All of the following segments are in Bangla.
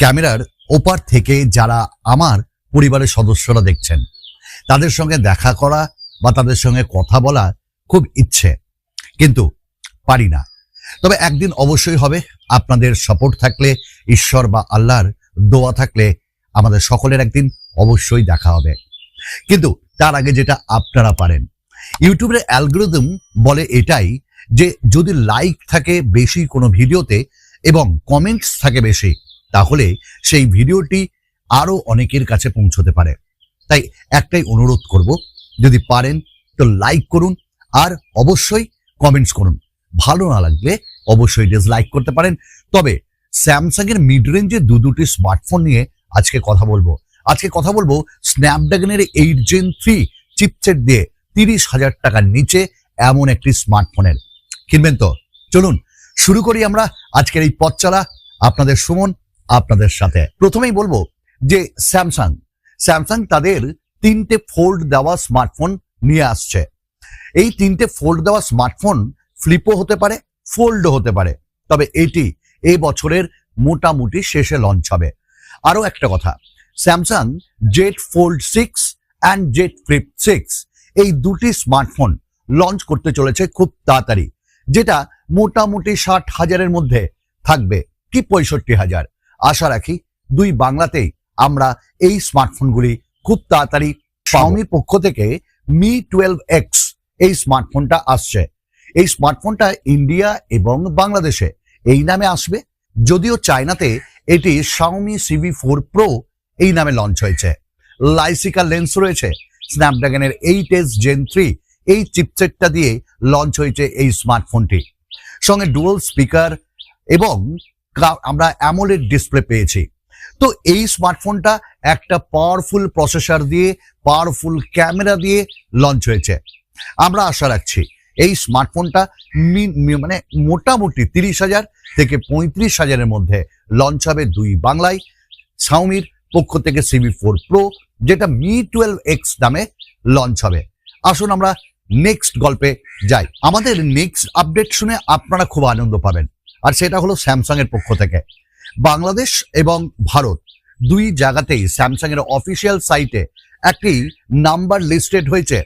ক্যামেরার ওপার থেকে যারা আমার পরিবারের সদস্যরা দেখছেন, তাদের সঙ্গে দেখা করা বা তাদের সঙ্গে কথা বলা খুব ইচ্ছে, কিন্তু পারি না। তবে একদিন অবশ্যই হবে, আপনাদের সাপোর্ট থাকলে, ঈশ্বর বা আল্লাহর দোয়া থাকলে আমাদের সকলের একদিন অবশ্যই দেখা হবে। কিন্তু তার আগে যেটা আপনারা পারেন, ইউটিউবের অ্যালগোরিদম বলে এটাই যে যদি লাইক থাকে বেশি কোনো ভিডিওতে এবং কমেন্টস থাকে বেশি তাহলে সেই ভিডিওটি আরও অনেকের কাছে পৌঁছতে পারে। তাই একটাই অনুরোধ করব, যদি পারেন তো লাইক করুন আর অবশ্যই কমেন্টস করুন। ভালো না লাগলে অবশ্যই ডিসলাইক করতে পারেন। তবে স্যামসাং এর মিড রেঞ্জে দু দুটি স্মার্টফোন নিয়ে আজকে কথা বলব। আজকে কথা বলব স্ন্যাপড্রাগনের এইট জেন থ্রি চিপসেট দিয়ে তিরিশ হাজার টাকার নিচে এমন একটি স্মার্টফোনের কিনবেন তো? চলুন, শুরু করি আমরা আজকের এই পথ আপনাদের সুমন আপনাদের সাথে। প্রথমেই বলব যে স্যামসাং স্যামসাং তাদের তিনটে ফোল্ড দেওয়া স্মার্টফোন নিয়ে আসছে। এই তিনটে ফোল্ড দেওয়া স্মার্টফোন ফ্লিপও হতে পারে ফোল্ডও হতে পারে। তবে এটি এই বছরের মোটামুটি শেষে লঞ্চ হবে। আরও একটা কথা Samsung Z Fold six and Z Flip six এই দুটি স্মার্টফোন লঞ্চ করতে চলেছে খুব তাড়াতাড়ি, যেটা মোটামুটি ষাট হাজারের মধ্যে থাকবে, কি পঁয়ষট্টি হাজার। আশা রাখি দুই বাংলাতেই আমরা এই স্মার্টফোনগুলি খুব তাড়াতাড়ি শাওমির পক্ষ থেকে মি টুয়েলভ এক্স এই স্মার্টফোনটা আসছে। এই স্মার্টফোনটা ইন্ডিয়া এবং বাংলাদেশে এই নামে আসবে। যদিও চায়নাতে এটি শাওমি সিভি ফোর প্রো এই নামে লঞ্চ হয়েছে। লাইসিকা লেন্স রয়েছে। স্ন্যাপড্রাগনের এইট এস জেন থ্রি এই চিপসেটটা দিয়ে লঞ্চ হয়েছে এই স্মার্টফোনটি সঙ্গে ডুয়াল স্পিকার এবং আমরা অ্যামোলেড ডিসপ্লে পেয়েছি। তো এই স্মার্টফোনটা একটা পাওয়ারফুল প্রসেসর দিয়ে পাওয়ারফুল ক্যামেরা দিয়ে লঞ্চ হয়েছে। আমরা আশা রাখছি এই স্মার্টফোনটা মানে মোটামুটি তিরিশ হাজার থেকে পঁয়ত্রিশ হাজারের মধ্যে লঞ্চ হবে দুই বাংলায়। সাউমির পক্ষ থেকে সিবি ফোর প্রো যেটা মি টুয়েলভ এক্স নামে লঞ্চ হবে। আসুন আমরা নেক্সট গল্পে যাই। আমাদের নেক্সট আপডেট শুনে আপনারা খুব আনন্দ পাবেন। আর সেটা হলো স্যামসাং এর পক্ষ থেকে। বাংলাদেশ এবং ভারত দুই জায়গাতেই স্যামসাং এর অফিসিয়াল সাইটে একটি নাম্বার লিস্টেড হয়েছে।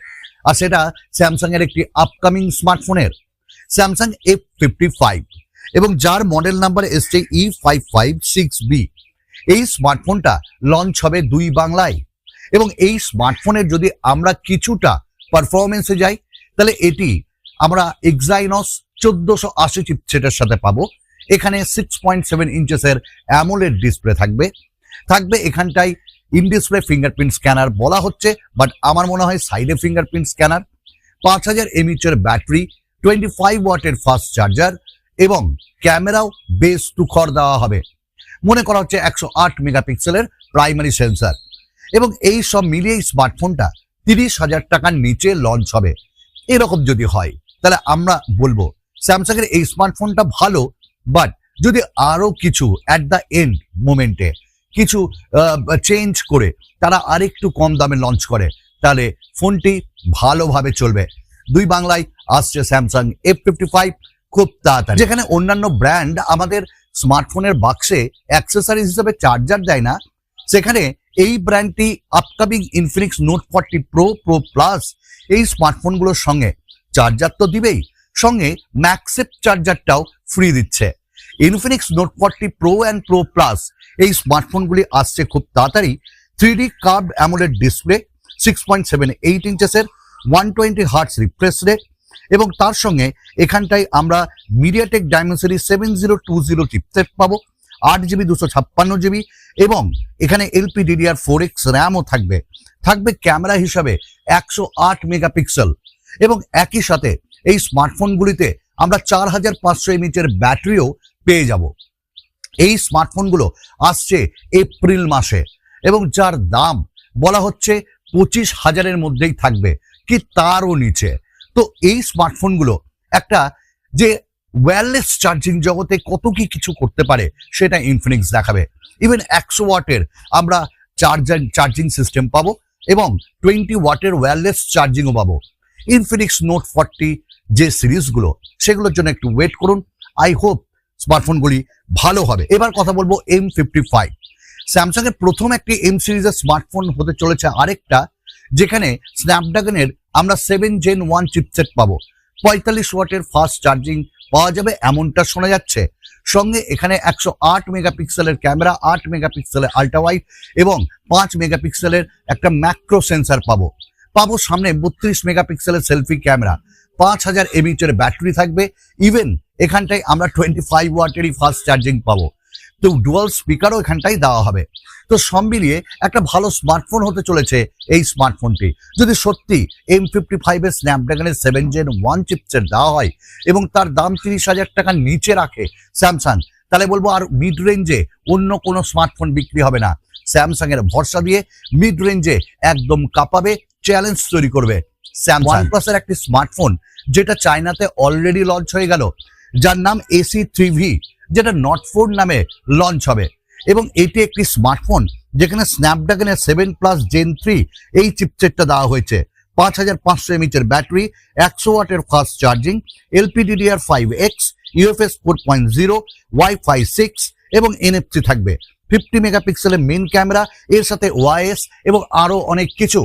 আর সেটা স্যামসাং এর একটি আপকামিং স্মার্টফোনের, স্যামসাং এফ ফিফটি ফাইভ এবং যার মডেল নাম্বার এসছে E five five six B এই স্মার্টফোনটা লঞ্চ হবে দুই বাংলায় এবং এই স্মার্টফোনের যদি আমরা কিছুটা পারফরমেন্সে যাই, তাহলে এটি আমরা এক্সাইনস চোদ্দশো আশি চিপসেটের সাথে পাবো। এখানে সিক্স পয়েন্ট সেভেন ইঞ্চেসের অ্যামোলেড ডিসপ্লে থাকবে। থাকবে এখানটায় ইন ডিসপ্লে ফিঙ্গারপ্রিন্ট স্ক্যানার বলা হচ্ছে বাট আমার মনে হয় সাইডে ফিঙ্গারপ্রিন্ট স্ক্যানার পাঁচ হাজার এমএচের ব্যাটারি টোয়েন্টি ফাইভ ওয়াটের ফাস্ট চার্জার এবং ক্যামেরাও বেশ তুখর দেওয়া হবে। মনে করা হচ্ছে একশো আট মেগাপিক্সেলের প্রাইমারি সেন্সার এবং এই সব মিলিয়ে স্মার্টফোনটা তিরিশ হাজার টাকার নিচে লঞ্চ হবে। এরকম যদি হয়, তাহলে আমরা বলব স্যামসাং এর এই স্মার্টফোনটা ভালো বাট যদি আরও কিছু অ্যাট দ্য এন্ড মোমেন্টে কিছু চেঞ্জ করে, তারা আরেকটু কম দামে লঞ্চ করে, তাহলে ফোনটি ভালোভাবে চলবে। দুই বাংলায় আসছে স্যামসাং এফ ফিফটি ফাইভ খুব তাড়াতাড়ি। যেখানে অন্যান্য ব্র্যান্ড আমাদের স্মার্টফোনের বাক্সে অ্যাক্সেসরিজ হিসেবে চার্জার দেয় না, সেখানে এই ব্র্যান্ডটি upcoming Infinix note forty pro pro plus এই স্মার্টফোনগুলোর সঙ্গে চার্জার তো দিবেই সঙ্গে ম্যাক্সেপ চার্জারটাও ফ্রি দিচ্ছে। Infinix note forty pro and pro plus এই স্মার্টফোনগুলি আসছে খুব তাড়াতাড়ি। Three D curve AMOLED display six point seven eight ইঞ্চেসের one twenty hertz refresh rate এবং তার সঙ্গে এখানটায় আমরা MediaTek Dimensity seven zero two zero chipset পাবো, আট জিবি দুশো ছাপ্পান্ন জিবি এবং এখানে এলপি ডিডিআর ফোর এক্স র্যামও থাকবে। থাকবে ক্যামেরা হিসাবে একশো আট মেগাপিক্সেল এবং একই সাথে এই স্মার্টফোনগুলিতে আমরা চার হাজার পাঁচশো এমএচের ব্যাটারিও পেয়ে যাব। এই স্মার্টফোনগুলো আসছে এপ্রিল মাসে এবং যার দাম বলা হচ্ছে পঁচিশ হাজারের মধ্যেই থাকবে, কি তারও নিচে। তো এই স্মার্টফোনগুলো একটা যে ওয়্যারলেস চার্জিং জগতে কত কি কিছু করতে পারে সেটা ইনফিনিক্স দেখাবে। ইভেন একশো ওয়াটের আমরা চার্জার চার্জিং সিস্টেম পাবো এবং টোয়েন্টি ওয়াটের ওয়্যারলেস চার্জিংও পাবো। ইনফিনিক্স নোট ফর্টি যে সিরিজগুলো, সেগুলোর জন্য একটু ওয়েট করুন। আই হোপ স্মার্টফোনগুলি ভালো হবে। এবার কথা বলব এম ফিফটি ফাইভ স্যামসাংয়ের প্রথম একটি এম সিরিজের স্মার্টফোন হতে চলেছে আরেকটা, যেখানে স্ন্যাপড্রাগনের আমরা সেভেন জেন ওয়ান চিপসেট পাবো। পঁয়তাল্লিশ ওয়াটের ফাস্ট চার্জিং পাওয়া যাবে, এমনটা শোনা যাচ্ছে। সঙ্গে এখানে একশো আট মেগাপিক্সেলের ক্যামেরা, আট মেগাপিক্সেলের আল্ট্রা ওয়াইড এবং পাঁচ মেগাপিক্সেলের একটা ম্যাক্রো সেন্সার পাবো। পাবো সামনে বত্রিশ মেগাপিক্সেলের সেলফি ক্যামেরা পাঁচ হাজার এমএইচের ব্যাটারি থাকবে। ইভেন এখানটায় আমরা টোয়েন্টি ফাইভ ওয়াটেরই ফাস্ট চার্জিং পাবো। তো ডুয়াল স্পিকারও এখানটাই দেওয়া হবে। তো সব মিলিয়ে একটা ভালো স্মার্টফোন হতে চলেছে এই স্মার্টফোনটি যদি সত্যি এম ফিফটি ফাইভের স্ন্যাপড্রাগনের সেভেন জেন ওয়ান চিপসের দেওয়া হয় এবং তার দাম তিরিশ হাজার টাকার নিচে রাখে স্যামসাং তাহলে বলব আর মিড রেঞ্জে অন্য কোনো স্মার্টফোন বিক্রি হবে না। স্যামসাংয়ের ভরসা দিয়ে মিড রেঞ্জে একদম কাঁপাবে চ্যালেঞ্জ তৈরি করবে। স্যামসাং প্লাসের একটি স্মার্টফোন যেটা চায়নাতে অলরেডি লঞ্চ হয়ে গেল, যার নাম এসি থ্রি যেটা নট ফোর নামে লঞ্চ হবে। এবং এটি একটি স্মার্টফোন যেখানে স্ন্যাপড্রাগনের সেভেন প্লাস জেন থ্রি এই চিপসেটটা দেওয়া হয়েছে। পাঁচ হাজার পাঁচশো এমএচের ব্যাটারি একশো ওয়াটের fast charging LPDDR five X UFS four point zero wifi six এবং এনএফসি থাকবে। ফিফটি মেগাপিক্সেলের মেন ক্যামেরা এর সাথে ওয়াইএস এবং আরও অনেক কিছু।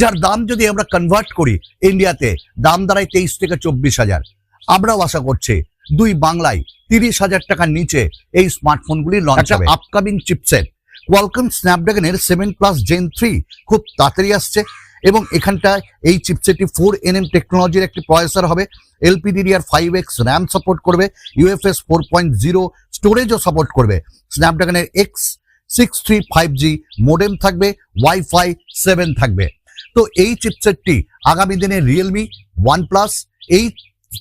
যার দাম যদি আমরা কনভার্ট করি ইন্ডিয়াতে দাম দাঁড়ায় তেইশ থেকে চব্বিশ হাজার। আমরাও আশা করছি দুই বাংলায় তিরিশ হাজার টাকার নিচে এই স্মার্টফোনগুলি লঞ্চ হবে। আপকামিং চিপসেট কোয়ালকম স্ন্যাপড্রাগনের সেভেন প্লাস জেন থ্রি খুব তাড়াতাড়ি আসছে এবং এখানটায় এই চিপসেটটি ফোর এনএম টেকনোলজির একটি প্রসেসর হবে। LPDDR five X RAM support করবে ইউএফএস ফোর পয়েন্ট জিরো স্টোরেজও সাপোর্ট করবে। স্ন্যাপড্রাগনের X six three five G modem থাকবে ওয়াইফাই সেভেন থাকবে। তো এই চিপসেটটি আগামী দিনে রিয়েলমি ওয়ানপ্লাস এই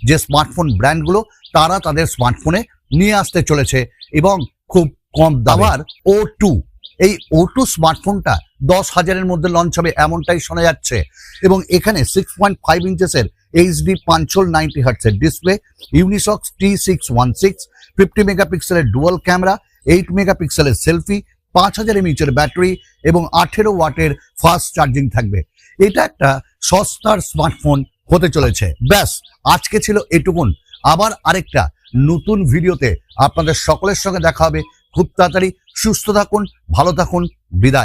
যে স্মার্টফোন ব্র্যান্ডগুলো তারা তাদের স্মার্টফোনে নিয়ে আসতে চলেছে এবং খুব কম দামার ও টু এই ও টু স্মার্টফোনটা দশ হাজারের মধ্যে লঞ্চ হবে এমনটাই শোনা যাচ্ছে। এবং এখানে সিক্স পয়েন্ট ফাইভ ইঞ্চেসের HD পাঞ্চল ninety হার্টসের display Unisoc T six one six fifty মেগাপিক্সেলের ডুয়াল ক্যামেরা এইট মেগাপিক্সেলের সেলফি পাঁচ হাজার এমএইচের ব্যাটারি এবং আঠেরো ওয়াটের ফাস্ট চার্জিং থাকবে। এটা একটা সস্তার স্মার্টফোন হতে চলেছে। ব্যাস, আজকে ছিল এটুকুন। আবার আরেকটা নতুন ভিডিওতে আপনাদের সকলের সঙ্গে দেখা হবে। খুব তাড়াতাড়ি সুস্থ থাকুন, ভালো থাকুন, বিদায়।